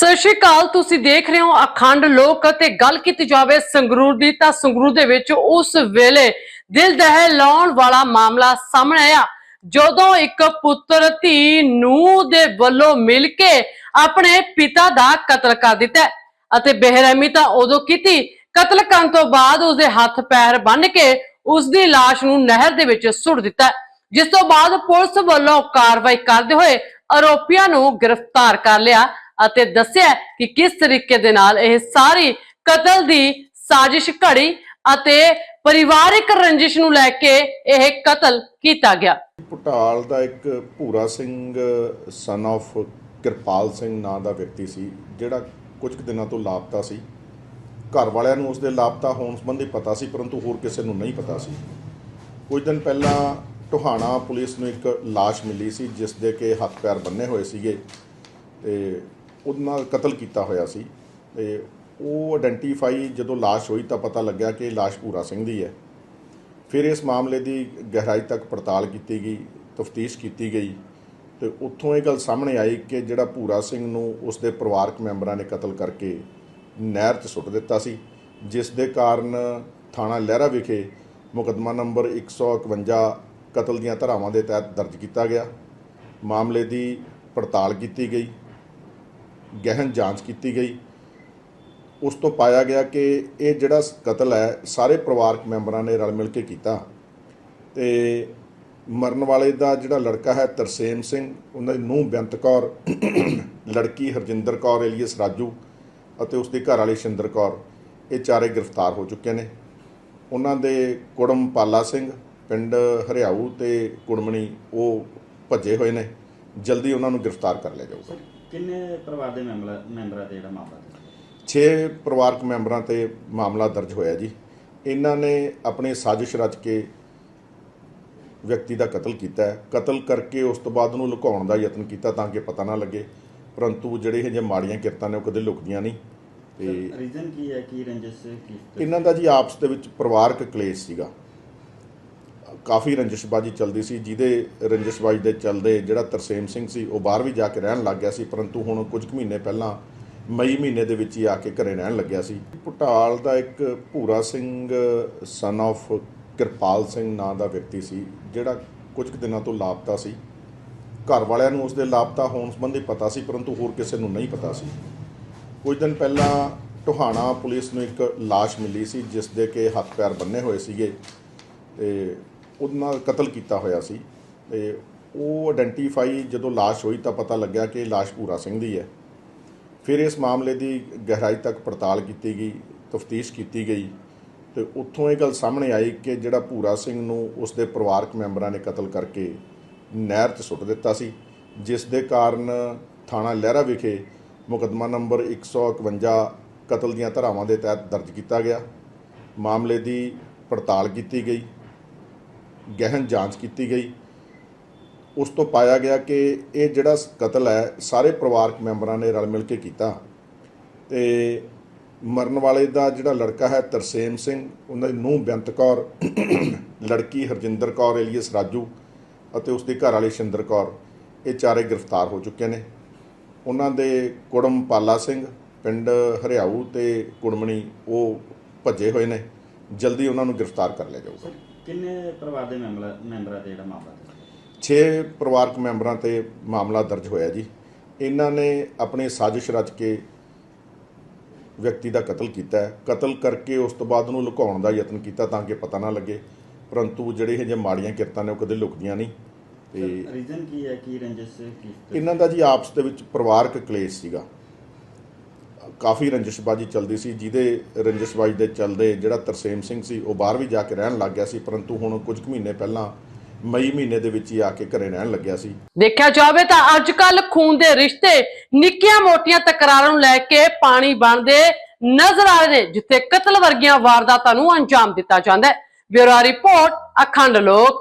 ਸਤਿ ਸ਼੍ਰੀ ਅਕਾਲ, ਤੁਸੀਂ ਦੇਖ ਰਹੇ ਹੋ ਅਖੰਡ ਲੋਕ ਅਤੇ ਗੱਲ ਕੀਤੀ ਜਾਵੇ ਸੰਗਰੂਰ ਦੀ, ਤਾਂ ਸੰਗਰੂਰ ਦੇ ਵਿੱਚ ਉਸ ਵੇਲੇ ਦਿਲ ਦਹਿ ਲਾਉਣ ਵਾਲਾ ਮਾਮਲਾ ਸਾਹਮਣੇ ਆਇਆ, ਜਦੋਂ ਇੱਕ ਪੁੱਤਰ ਧੀ ਨੂੰ ਦੇ ਵੱਲੋਂ ਮਿਲ ਕੇ ਆਪਣੇ ਪਿਤਾ ਦਾ ਕਤਲ ਕਰ ਦਿੱਤਾ ਅਤੇ ਬੇਰਹਿਮੀ ਤਾਂ ਉਦੋਂ ਕੀਤੀ, ਕਤਲ ਕਰਨ ਤੋਂ ਬਾਅਦ ਉਸਦੇ ਹੱਥ ਪੈਰ ਬੰਨ ਕੇ ਉਸ ਦੀ ਲਾਸ਼ ਨੂੰ ਨਹਿਰ ਦੇ ਵਿੱਚ ਸੁੱਟ ਦਿੱਤਾ, ਜਿਸ ਤੋਂ ਬਾਅਦ ਪੁਲਿਸ ਵੱਲੋਂ ਕਾਰਵਾਈ ਕਰਦੇ ਹੋਏ ਆਰੋਪੀਆਂ ਨੂੰ ਗ੍ਰਿਫਤਾਰ ਕਰ ਲਿਆ ਅਤੇ ਦੱਸਿਆ ਕਿ ਕਿਸ ਤਰੀਕੇ ਦੇ ਨਾਲ ਇਹ ਸਾਰੀ ਕਤਲ ਦੀ ਸਾਜ਼ਿਸ਼ ਘੜੀ ਅਤੇ ਪਰਿਵਾਰਿਕ ਰੰਜਿਸ਼ ਨੂੰ ਲੈ ਕੇ ਇਹ ਕਤਲ ਕੀਤਾ ਗਿਆ। ਪਟਾਲ ਦਾ ਇੱਕ ਭੂਰਾ ਸਿੰਘ ਸਨ of ਕਿਰਪਾਲ ਸਿੰਘ ਨਾਂ ਦਾ ਵਿਅਕਤੀ ਸੀ, ਜਿਹੜਾ ਕੁਝ ਕੁ ਦਿਨਾਂ ਤੋਂ ਲਾਪਤਾ ਸੀ। ਘਰ ਵਾਲਿਆਂ ਨੂੰ ਉਸਦੇ ਲਾਪਤਾ ਹੋਣ ਸੰਬੰਧੀ ਪਤਾ ਸੀ, ਪਰੰਤੂ ਹੋਰ ਕਿਸੇ ਨੂੰ ਨਹੀਂ ਪਤਾ ਸੀ। ਕੁਝ ਦਿਨ ਪਹਿਲਾਂ ਟੋਹਾਣਾ ਪੁਲਿਸ ਨੂੰ ਇੱਕ ਲਾਸ਼ ਮਿਲੀ ਸੀ, ਜਿਸ ਦੇ ਕਿ ਹੱਥ ਪੈਰ ਬੰਨੇ ਹੋਏ ਸੀਗੇ ਤੇ ਉਹਨਾਂ ਕਤਲ ਕੀਤਾ ਹੋਇਆ ਸੀ ਤੇ ਉਹ ਆਇਡੈਂਟੀਫਾਈ ਜਦੋਂ ਲਾਸ਼ ਹੋਈ ਤਾਂ ਪਤਾ ਲੱਗਿਆ ਕਿ ਇਹ ਲਾਸ਼ ਭੂਰਾ ਸਿੰਘ ਦੀ ਹੈ। ਫਿਰ ਇਸ ਮਾਮਲੇ ਦੀ ਗਹਿਰਾਈ ਤੱਕ ਪੜਤਾਲ ਕੀਤੀ ਗਈ, ਤਫਤੀਸ਼ ਕੀਤੀ ਗਈ ਤੇ ਉੱਥੋਂ ਇਹ ਗੱਲ ਸਾਹਮਣੇ ਆਈ ਕਿ ਜਿਹੜਾ ਭੂਰਾ ਸਿੰਘ ਨੂੰ ਉਸਦੇ ਪਰਿਵਾਰਕ ਮੈਂਬਰਾਂ ਨੇ ਕਤਲ ਕਰਕੇ ਨਹਿਰ 'ਚ ਸੁੱਟ ਦਿੱਤਾ ਸੀ, ਜਿਸ ਦੇ ਕਾਰਨ ਥਾਣਾ ਲਹਿਰਾ ਵਿਖੇ ਮੁਕੱਦਮਾ ਨੰਬਰ 151 ਕਤਲ ਦੀਆਂ ਧਾਰਾਵਾਂ ਦੇ ਤਹਿਤ ਦਰਜ ਕੀਤਾ ਗਿਆ। ਮਾਮਲੇ ਦੀ ਪੜਤਾਲ ਕੀਤੀ ਗਈ। ਗਹਿਨ ਜਾਂਚ ਕੀਤੀ ਗਈ। ਉਸ ਤੋਂ ਪਾਇਆ ਗਿਆ ਕਿ ਇਹ ਜਿਹੜਾ ਕਤਲ ਹੈ, ਸਾਰੇ ਪਰਿਵਾਰਕ ਮੈਂਬਰਾਂ ਨੇ ਰਲ ਮਿਲ ਕੇ ਕੀਤਾ। ਤੇ ਮਰਨ ਵਾਲੇ ਦਾ ਜਿਹੜਾ ਲੜਕਾ ਹੈ, ਤਰਸੇਮ ਸਿੰਘ ਉਹਨਾਂ ਦੀ ਨੂੰਹ ਬੇਅੰਤ ਕੌਰ, ਲੜਕੀ ਹਰਜਿੰਦਰ ਕੌਰ, ਏਲੀਅਸ ਰਾਜੂ ਅਤੇ ਉਸ ਦੀ ਘਰ ਵਾਲੀ ਸ਼ਿੰਦਰ ਕੌਰ, ਇਹ ਚਾਰੇ ਗ੍ਰਿਫਤਾਰ ਹੋ ਚੁੱਕੇ ਨੇ। ਉਹਨਾਂ ਦੇ ਕੁੜਮ ਪਾਲਾ ਸਿੰਘ, ਪਿੰਡ ਹਰਿਆਊ ਤੇ ਕੁੜਮਣੀ, ਉਹ ਭੱਜੇ ਹੋਏ ਨੇ। ਜਲਦੀ ਉਹਨਾਂ ਨੂੰ ਗ੍ਰਿਫਤਾਰ ਕਰ ਲਿਆ ਜਾਊਗਾ। ਕਿੰਨੇ ਪਰਿਵਾਰ ਦੇ ਮੈਂਬਰ ਮੈਂਬਰਾਂ ਤੇ ਜਿਹੜਾ ਮਾਮਲਾ 6 ਪਰਿਵਾਰਕ ਮੈਂਬਰਾਂ ਤੇ ਮਾਮਲਾ ਦਰਜ ਹੋਇਆ ਜੀ। ਇਹਨਾਂ ਨੇ ਆਪਣੀ ਸਾਜ਼ਿਸ਼ ਰਚ ਕੇ ਵਿਅਕਤੀ ਦਾ ਕਤਲ ਕੀਤਾ ਹੈ। ਕਤਲ ਕਰਕੇ ਉਸ ਤੋਂ ਬਾਅਦ ਉਹਨੂੰ ਲੁਕਾਉਣ ਦਾ ਯਤਨ ਕੀਤਾ ਤਾਂ ਕਿ ਪਤਾ ਨਾ ਲੱਗੇ। ਪਰੰਤੂ ਜਿਹੜੇ ਇਹ ਜੇ ਮਾੜੀਆਂ ਕਿਰਤਾਂ ਨੇ ਉਹ ਕਦੇ ਲੁਕਦੀਆਂ ਨਹੀਂ। ਤੇ ਰੀਜ਼ਨ ਕੀ ਹੈ? ਕੀ ਰੰਜਿਸ਼ ਕੀ ਇਹਨਾਂ ਦਾ ਜੀ ਆਪਸ ਦੇ ਵਿੱਚ ਪਰਿਵਾਰਕ ਕਲੇਸ਼ ਸੀਗਾ। ਕਾਫੀ ਰੰਜਿਸ਼ਬਾਜੀ ਚੱਲਦੀ ਸੀ, ਜਿਹਦੇ ਰੰਜਿਸ਼ਬਾਜੀ ਦੇ ਚੱਲਦੇ ਜਿਹੜਾ ਤਰਸੇਮ ਸਿੰਘ ਸੀ, ਉਹ ਬਾਹਰ ਵੀ ਜਾ ਕੇ ਰਹਿਣ ਲੱਗ ਗਿਆ ਸੀ, ਪਰੰਤੂ ਹੁਣ ਕੁਝ ਕੁ ਮਹੀਨੇ ਪਹਿਲਾਂ ਮਈ ਮਹੀਨੇ ਦੇ ਵਿੱਚ ਹੀ ਆ ਕੇ ਘਰੇ ਰਹਿਣ ਲੱਗਿਆ ਸੀ। ਭੁਟਾਲ ਦਾ ਇੱਕ ਭੂਰਾ ਸਿੰਘ ਸਨ of ਕਿਰਪਾਲ ਸਿੰਘ ਨਾਂ ਦਾ ਵਿਅਕਤੀ ਸੀ, ਜਿਹੜਾ ਕੁਝ ਕੁ ਦਿਨਾਂ ਤੋਂ ਲਾਪਤਾ ਸੀ। ਘਰ ਵਾਲਿਆਂ ਨੂੰ ਉਸਦੇ ਲਾਪਤਾ ਹੋਣ ਸੰਬੰਧੀ ਪਤਾ ਸੀ, ਪਰੰਤੂ ਹੋਰ ਕਿਸੇ ਨੂੰ ਨਹੀਂ ਪਤਾ ਸੀ। ਕੁਝ ਦਿਨ ਪਹਿਲਾਂ ਟੋਹਾਣਾ ਪੁਲਿਸ ਨੂੰ ਇੱਕ ਲਾਸ਼ ਮਿਲੀ ਸੀ, ਜਿਸ ਦੇ ਕਿ ਹੱਥ ਪੈਰ ਬੰਨੇ ਹੋਏ ਸੀਗੇ। ਤੇ ਉਹਨਾਂ ਨਾਲ ਕਤਲ ਕੀਤਾ ਹੋਇਆ ਸੀ ਤੇ ਉਹ ਆਇਡੈਂਟੀਫਾਈ ਜਦੋਂ ਲਾਸ਼ ਹੋਈ ਤਾਂ ਪਤਾ ਲੱਗਿਆ ਕਿ ਇਹ ਲਾਸ਼ ਭੂਰਾ ਸਿੰਘ ਦੀ ਹੈ। ਫਿਰ ਇਸ ਮਾਮਲੇ ਦੀ ਗਹਿਰਾਈ ਤੱਕ ਪੜਤਾਲ ਕੀਤੀ ਗਈ, ਤਫਤੀਸ਼ ਕੀਤੀ ਗਈ ਤੇ ਉੱਥੋਂ ਇਹ ਗੱਲ ਸਾਹਮਣੇ ਆਈ ਕਿ ਜਿਹੜਾ ਭੂਰਾ ਸਿੰਘ ਨੂੰ ਉਸਦੇ ਪਰਿਵਾਰਕ ਮੈਂਬਰਾਂ ਨੇ ਕਤਲ ਕਰਕੇ ਨਹਿਰ 'ਚ ਸੁੱਟ ਦਿੱਤਾ ਸੀ, ਜਿਸ ਦੇ ਕਾਰਨ ਥਾਣਾ ਲਹਿਰਾ ਵਿਖੇ ਮੁਕੱਦਮਾ ਨੰਬਰ 151 ਕਤਲ ਦੀਆਂ ਧਾਰਾਵਾਂ ਦੇ ਤਹਿਤ ਦਰਜ ਕੀਤਾ ਗਿਆ। ਮਾਮਲੇ ਦੀ ਪੜਤਾਲ ਕੀਤੀ ਗਈ। ਗਹਿਨ ਜਾਂਚ ਕੀਤੀ ਗਈ। ਉਸ ਤੋਂ ਪਾਇਆ ਗਿਆ ਕਿ ਇਹ ਜਿਹੜਾ ਕਤਲ ਹੈ, ਸਾਰੇ ਪਰਿਵਾਰਕ ਮੈਂਬਰਾਂ ਨੇ ਰਲ ਮਿਲ ਕੇ ਕੀਤਾ। ਤੇ ਮਰਨ ਵਾਲੇ ਦਾ ਜਿਹੜਾ ਲੜਕਾ ਹੈ, ਤਰਸੇਮ ਸਿੰਘ ਉਹਨਾਂ ਦੀ ਨੂੰਹ ਬੇਅੰਤ ਕੌਰ, ਲੜਕੀ ਹਰਜਿੰਦਰ ਕੌਰ, ਏਲੀਅਸ ਰਾਜੂ ਅਤੇ ਉਸ ਦੀ ਘਰ ਵਾਲੀ ਸ਼ਿੰਦਰ ਕੌਰ, ਇਹ ਚਾਰੇ ਗ੍ਰਿਫਤਾਰ ਹੋ ਚੁੱਕੇ ਨੇ। ਉਹਨਾਂ ਦੇ ਕੁੜਮ ਪਾਲਾ ਸਿੰਘ, ਪਿੰਡ ਹਰਿਆਊ ਤੇ ਕੁੜਮਣੀ, ਉਹ ਭੱਜੇ ਹੋਏ ਨੇ। ਜਲਦੀ ਉਹਨਾਂ ਨੂੰ ਗ੍ਰਿਫਤਾਰ ਕਰ ਲਿਆ ਜਾਊਗਾ। ਕਿੰਨੇ ਪਰਿਵਾਰ ਦੇ ਮੈਂਬਰ ਮੈਂਬਰਾਂ ਤੇ ਜਿਹੜਾ ਮਾਮਲਾ ਹੈ 6 ਪਰਿਵਾਰਕ ਮੈਂਬਰਾਂ ਤੇ ਮਾਮਲਾ ਦਰਜ ਹੋਇਆ ਜੀ। ਇਹਨਾਂ ਨੇ ਆਪਣੀ ਸਾਜ਼ਿਸ਼ ਰਚ ਕੇ ਵਿਅਕਤੀ ਦਾ ਕਤਲ ਕੀਤਾ ਹੈ। ਕਤਲ ਕਰਕੇ ਉਸ ਤੋਂ ਬਾਅਦ ਉਹਨੂੰ ਲੁਕਾਉਣ ਦਾ ਯਤਨ ਕੀਤਾ ਤਾਂ ਕਿ ਪਤਾ ਨਾ ਲੱਗੇ। ਪਰੰਤੂ ਜਿਹੜੇ ਇਹ ਜੇ ਮਾੜੀਆਂ ਕਿਰਤਾਂ ਨੇ ਉਹ ਕਦੇ ਲੁਕਦੀਆਂ ਨਹੀਂ। ਤੇ ਰੀਜ਼ਨ ਕੀ ਹੈ? ਕੀ ਰੰਜਿਸ਼ ਕੀ ਇਹਨਾਂ ਦਾ ਜੀ ਆਪਸ ਦੇ ਵਿੱਚ ਪਰਿਵਾਰਕ ਕਲੇਸ਼ ਸੀਗਾ। ਕਾਫੀ ਰੰਜਿਸ਼ਬਾਜੀ ਚੱਲਦੀ ਸੀ, ਜਿਹਦੇ ਰੰਜਿਸ਼ਬਾਜੀ ਦੇ ਚੱਲਦੇ ਜਿਹੜਾ ਤਰਸੇਮ ਸਿੰਘ ਸੀ, ਉਹ ਬਾਹਰ ਵੀ ਜਾ ਕੇ ਰਹਿਣ ਲੱਗ ਗਿਆ ਸੀ, ਪਰੰਤੂ ਹੁਣ ਕੁਝ ਕੁ ਮਹੀਨੇ ਪਹਿਲਾਂ ਮਈ ਮਹੀਨੇ ਦੇ ਵਿੱਚ ਹੀ ਆ ਕੇ ਘਰੇ ਰਹਿਣ ਲੱਗਿਆ ਸੀ। ਦੇਖਿਆ ਜਾਵੇ ਤਾਂ ਅੱਜ ਕੱਲ ਖੂਨ ਦੇ ਰਿਸ਼ਤੇ ਨਿੱਕੀਆਂ ਮੋਟੀਆਂ ਤਕਰਾਰਾਂ ਨੂੰ ਲੈ ਕੇ ਪਾਣੀ ਬਣਦੇ ਨਜ਼ਰ ਆ ਰਹੇ ਨੇ, ਜਿੱਥੇ ਕਤਲ ਵਰਗੀਆਂ ਵਾਰਦਾਤਾਂ ਨੂੰ ਅੰਜਾਮ ਦਿੱਤਾ ਜਾਂਦਾ ਹੈ। ਬਿਊਰੋ ਰਿਪੋਰਟ, ਅਖੰਡ ਲੋਕ।